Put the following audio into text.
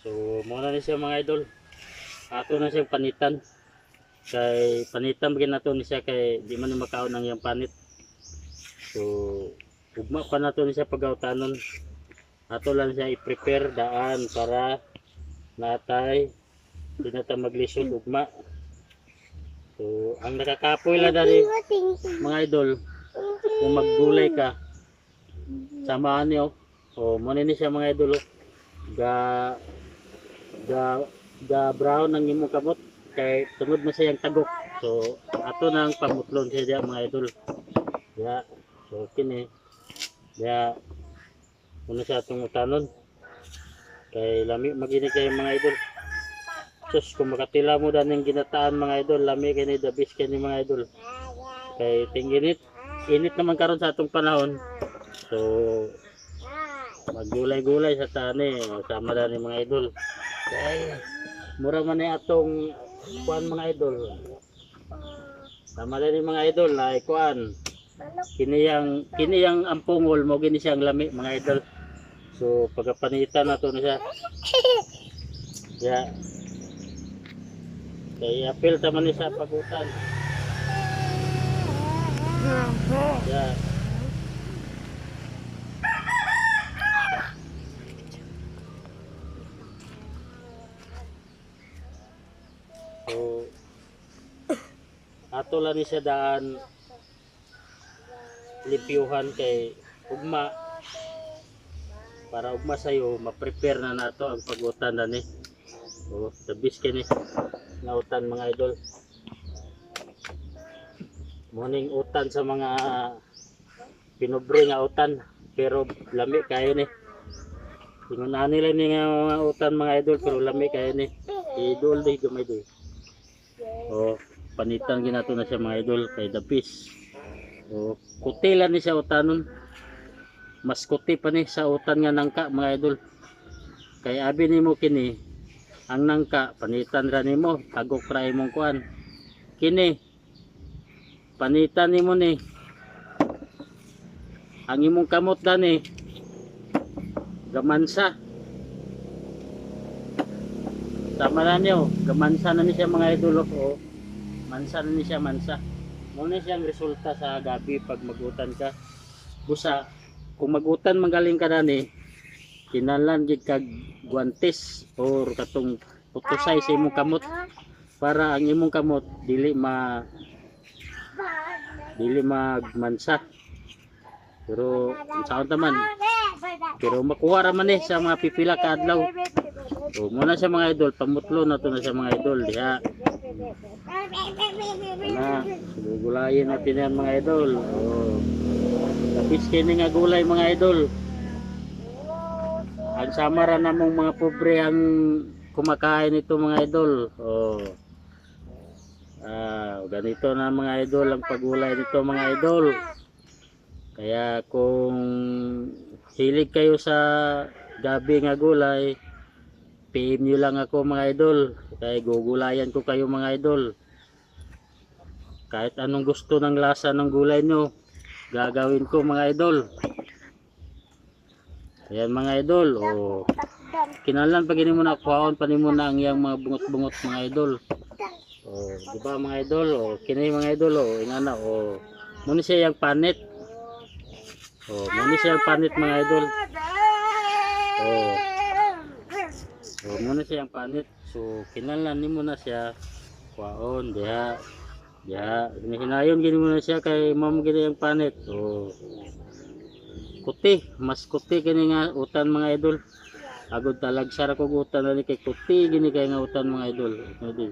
So, muna na siya mga idol. Ato na siyang panitan. Kay panitan bagay nato ni siya kay di man makaon ng iyang panit. So, ugma pa nato ni siya pagautanon. Ato lang siya i-prepare daan para natay di na ta maglisod ugma. So, ang nakakapoy lang dali mga idol kung maggulay ka samahan niyo o muna ni siya mga idol oh. ga ga ga brown ang imong kamot kay tungod mo siyang tagok. So ato nang pamutlon siya diya mga idol. Ya so kini ya muna siya atong utanon kay lami magini kay mga idol. Sus kung makatila mo dan yung ginataan mga idol lami kay ni dabis kay mga idol. Kay tinginit init naman karon sa atong panahon. So maggulay-gulay sa tani sama na ni mga idol kay mura man atong kuan mga idol. Sama na ni mga idol na kuan. Kiniyang kiniyang ampungol mo gini siyang lami mga idol. So pagkapanitan nato na siya. Ya. Kay apil taman ni sa pagutan. Ya So, ato lang ni siya daan limpyuhan kay ugma. Para ugma sayo ma-prepare na nato ang pagutan na ni. O tabis kini nga utan mga idol. Morning utan sa mga pinobre nga utan pero lami kayo ni. Ingon na nila ni mga utan mga idol pero lami kayo ni. Idol di gamay di. O panitan ginato na siya mga idol kay dapis o kuti lang ni siya utanon mas kuti pa ni sa utan nga nangka mga idol. Kay abi nimo kini ang nangka panitan ra nimo tagok ra imong kuan. Kini panitan nimo ni ang imong kamot dani gamansa. Tama na niyo gamansa na ni siya mga idol o mansa ni siya mansa. Mo na siyang resulta sa gabi pag magutan ka. Busa kung magutan magaling ka dani kinalan gid kag guantes or katong putusay sa imong kamot. Para ang imong kamot dili ma dili magmansa. Pero saan taman pero makuha ra man eh sa mga pipila ka adlaw. O muna sa mga idol pamutlo na to na sa mga idol diha na gugulayin natin yan mga idol. O tapis kini nga gulay mga idol. Ang samara namong mga pobre ang kumakain ito mga idol. Oh. Ah ganito na mga idol ang pagulay nito mga idol. Kaya kung hilig kayo sa gabi nga gulay PM nyo lang ako mga idol. Kaya gugulayan ko kayo mga idol. Kahit anong gusto ng lasa ng gulay nyo gagawin ko mga idol. Ayan mga idol, o kinalan pag mo na kuhaon pa nimo na ang iyang mga bungot-bungot mga idol. O, di ba mga idol, o kini mga idol, o ingana, o muna siya yung panit. O, muna siya yung panit mga idol. O, o muna siya yung panit. So, kinalan nimo na siya kuhaon, diha, diha, hinayon gini mo siya kay mamo gini yung panit. O, kuti mas kuti kini nga utan mga idol agod talag sara ko utan na ni kay kuti gini kay nga utan mga idol Ano?